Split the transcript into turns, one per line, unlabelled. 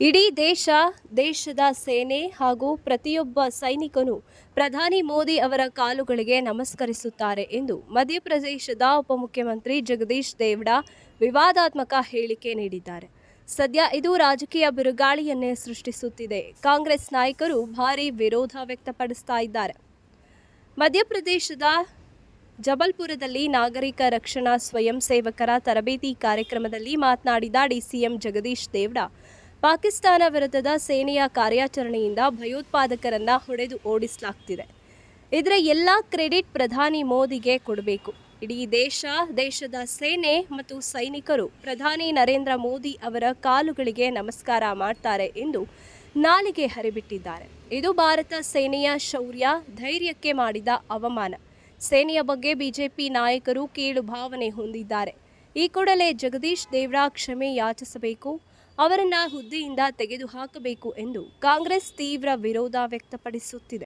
ಇಡೀ ದೇಶ, ದೇಶದ ಸೇನೆ ಹಾಗೂ ಪ್ರತಿಯೊಬ್ಬ ಸೈನಿಕನು ಪ್ರಧಾನಿ ಮೋದಿ ಅವರ ಕಾಲುಗಳಿಗೆ ನಮಸ್ಕರಿಸುತ್ತಾರೆ ಎಂದು ಮಧ್ಯಪ್ರದೇಶದ ಉಪಮುಖ್ಯಮಂತ್ರಿ ಜಗದೀಶ್ ದೇವಡ ವಿವಾದಾತ್ಮಕ ಹೇಳಿಕೆ ನೀಡಿದ್ದಾರೆ. ಸದ್ಯ ಇದು ರಾಜಕೀಯ ಬಿರುಗಾಳಿಯನ್ನೇ ಸೃಷ್ಟಿಸುತ್ತಿದೆ. ಕಾಂಗ್ರೆಸ್ ನಾಯಕರು ಭಾರೀ ವಿರೋಧ ವ್ಯಕ್ತಪಡಿಸ್ತಾ ಇದ್ದಾರೆ. ಮಧ್ಯಪ್ರದೇಶದ ಜಬಲ್ಪುರದಲ್ಲಿ ನಾಗರಿಕ ರಕ್ಷಣಾ ಸ್ವಯಂ ಸೇವಕರ ತರಬೇತಿ ಕಾರ್ಯಕ್ರಮದಲ್ಲಿ ಮಾತನಾಡಿದ ಡಿಸಿಎಂ ಜಗದೀಶ್ ದೇವ್ಡಾ ಪಾಕಿಸ್ತಾನ ವಿರುದ್ಧದ ಸೇನೆಯ ಕಾರ್ಯಾಚರಣೆಯಿಂದ ಭಯೋತ್ಪಾದಕರನ್ನ ಹೊಡೆದು ಓಡಿಸಲಾಗ್ತಿದೆ. ಇದರ ಎಲ್ಲ ಕ್ರೆಡಿಟ್ ಪ್ರಧಾನಿ ಮೋದಿಗೆ ಕೊಡಬೇಕು. ಇಡೀ ದೇಶ, ದೇಶದ ಸೇನೆ ಮತ್ತು ಸೈನಿಕರು ಪ್ರಧಾನಿ ನರೇಂದ್ರ ಮೋದಿ ಅವರ ಕಾಲುಗಳಿಗೆ ನಮಸ್ಕಾರ ಮಾಡ್ತಾರೆ ಎಂದು ನಾಲಿಗೆ ಹರಿಬಿಟ್ಟಿದ್ದಾರೆ. ಇದು ಭಾರತ ಸೇನೆಯ ಶೌರ್ಯ, ಧೈರ್ಯಕ್ಕೆ ಮಾಡಿದ ಅವಮಾನ. ಸೇನೆಯ ಬಗ್ಗೆ ಬಿಜೆಪಿ ನಾಯಕರು ಕೀಳು ಭಾವನೆ ಹೊಂದಿದ್ದಾರೆ. ಈ ಕೂಡಲೇ ಜಗದೀಶ್ ದೇವ್ರಾ ಕ್ಷಮೆ ಯಾಚಿಸಬೇಕು? ಅವರನ್ನ ಹುದ್ದೆಯಿಂದ ತೆಗೆದುಹಾಕಬೇಕು ಎಂದು ಕಾಂಗ್ರೆಸ್ ತೀವ್ರ ವಿರೋಧ ವ್ಯಕ್ತಪಡಿಸುತ್ತಿದೆ.